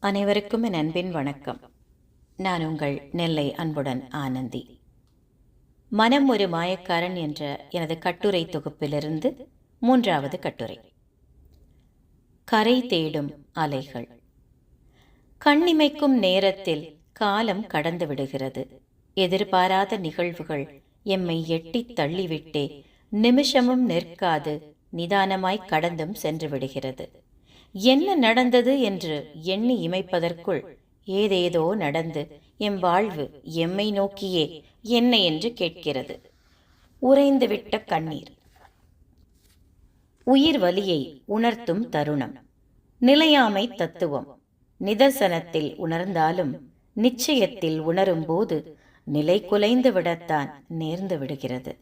அனைவருக்கும் என் அன்பின் வணக்கம். நான் உங்கள் நெல்லை அன்புடன் ஆனந்தி. மனம் ஒரு மாயக்காரன் என்ற எனது கட்டுரை தொகுப்பிலிருந்து மூன்றாவது கட்டுரை. கரை தேடும் அலைகள். கண்ணிமைக்கும் நேரத்தில் காலம் கடந்து விடுகிறது. எதிர்பாராத நிகழ்வுகள் எம்மை எட்டித் தள்ளிவிட்டே நிமிஷமும் நிற்காது நிதானமாய் கடந்தும் சென்று விடுகிறது. என்ன நடந்தது என்று எண்ணி இமைப்பதற்குள் ஏதேதோ நடந்து எம் வாழ்வு எம்மை நோக்கியே என்ன என்று கேட்கிறது. உறைந்துவிட்ட கண்ணீர். உயிர் வலியை உணர்த்தும் தருணம். நிலையாமை தத்துவம். நிதர்சனத்தில் உணர்ந்தாலும் நிச்சயத்தில் உணரும்போது நிலை குலைந்து விடத்தான் நேர்ந்து விடுகிறது.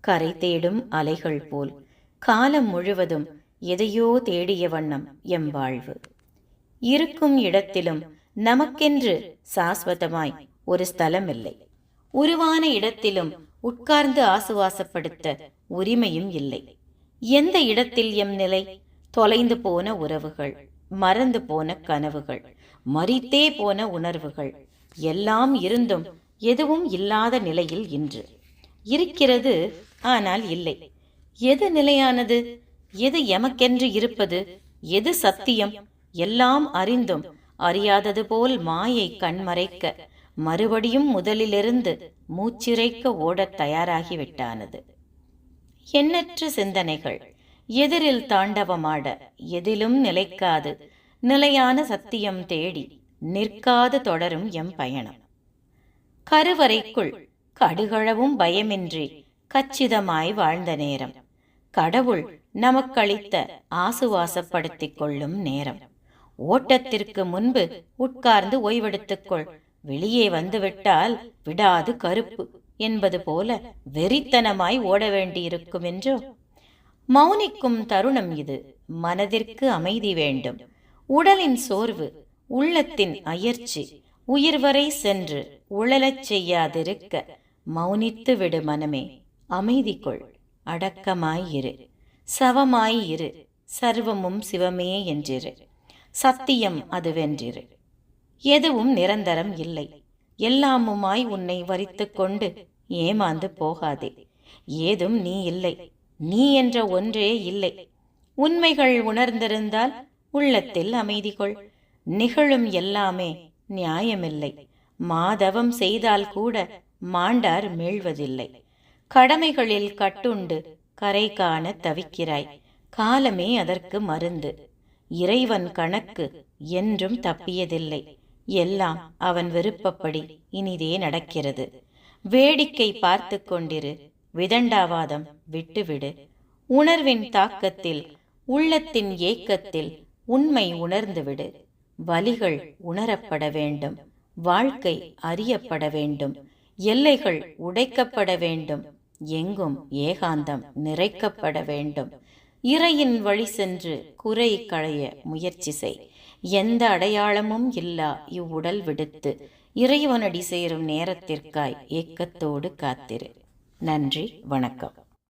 கரை தேடும் அலைகள் போல் காலம் முழுவதும் எதையோ தேடிய வண்ணம் எம் வாழ்வு. இருக்கும் இடத்திலும் நமக்கென்று சாஸ்வதமாய் ஒரு ஸ்தலம் இல்லை உருவான இடத்திலும் உட்கார்ந்து ஆசுவாசப்படுத்த உரிமையும் இல்லை. எந்த இடத்தில் எம் நிலை? தொலைந்து போன உறவுகள் மறந்து போன கனவுகள் மறித்தே போன உணர்வுகள் எல்லாம் இருந்தும் எதுவும் இல்லாத நிலையில் இன்று. இருக்கிறது ஆனால் இல்லை. எது நிலையானது? எது எமக்கென்று இருப்பது எது சத்தியம் எல்லாம் அறிந்தும் அறியாதது போல் மாயை கண்மறைக்க மறுபடியும் முதலிலிருந்து மூச்சிறைக்க ஓடத் தயாராகிவிட்டானது. எண்ணற்ற சிந்தனைகள் எதிரில் தாண்டவமாட எதிலும் நிலைக்காது நிலையான சத்தியம் தேடி நிற்காது தொடரும் எம் பயணம். கருவறைக்குள் கடுகளவும் பயமின்றி கச்சிதமாய் வாழ்ந்த நேரம். கடவுள் நமக்களித்த ஆசுவாசப்படுத்திக் கொள்ளும் நேரம். ஓட்டத்திற்கு முன்பு உட்கார்ந்து ஓய்வெடுத்துக்கொள். வெளியே வந்துவிட்டால் விடாது கருப்பு என்பது போல வெறித்தனமாய் ஓட வேண்டியிருக்கும் என்றோ மௌனிக்கும் தருணம் இது. மனதிற்கு அமைதி வேண்டும். உடலின் சோர்வு உள்ளத்தின் அயர்ச்சி உயிர்வரை சென்று உழலச் செய்யாதிருக்க மௌனித்து விடு மனமே. அமைதி கொள். அடக்கமாயிரு சவமாயிரு சர்வமும் சிவமே என்றிரு. சத்தியம் அதுவென்றிரு. எதுவும் நிரந்தரம் இல்லை. எல்லாமுமாய் உன்னை வரித்து கொண்டு ஏமாந்து போகாதே. ஏதும் நீ இல்லை. நீ என்ற ஒன்றே இல்லை. உண்மைகள் உணர்ந்திருந்தால் உள்ளத்தில் அமைதி கொள். நிகழும் எல்லாமே நியாயமில்லை. மாதவம் செய்தால் கூட மாண்டார் மீழ்வதில்லை கடமைகளில் கட்டுண்டு கரை காண தவிக்கிறாய். காலமே அதற்கு மருந்து. இறைவன் கணக்கு என்றும் தப்பியதில்லை. எல்லாம் அவன் விருப்பப்படி இனிதே நடக்கிறது. வேடிக்கை பார்த்து கொண்டிரு விதண்டாவாதம் விட்டுவிடு. உணர்வின் தாக்கத்தில் உள்ளத்தின் ஏக்கத்தில் உண்மை உணர்ந்துவிடு. வலிகள் உணரப்பட வேண்டும். வாழ்க்கை அறியப்பட வேண்டும். எல்லைகள் உடைக்கப்பட வேண்டும். எங்கும் ஏகாந்தம் நிறைக்கப்பட வேண்டும். இறையின் வழி சென்று குறை களைய முயற்சி செய். எந்த அடையாளமும் இல்லா இவ்வுடல் விடுத்து. இறைவனடி சேரும் நேரத்திற்காய் ஏக்கத்தோடு காத்திரு. நன்றி வணக்கம்.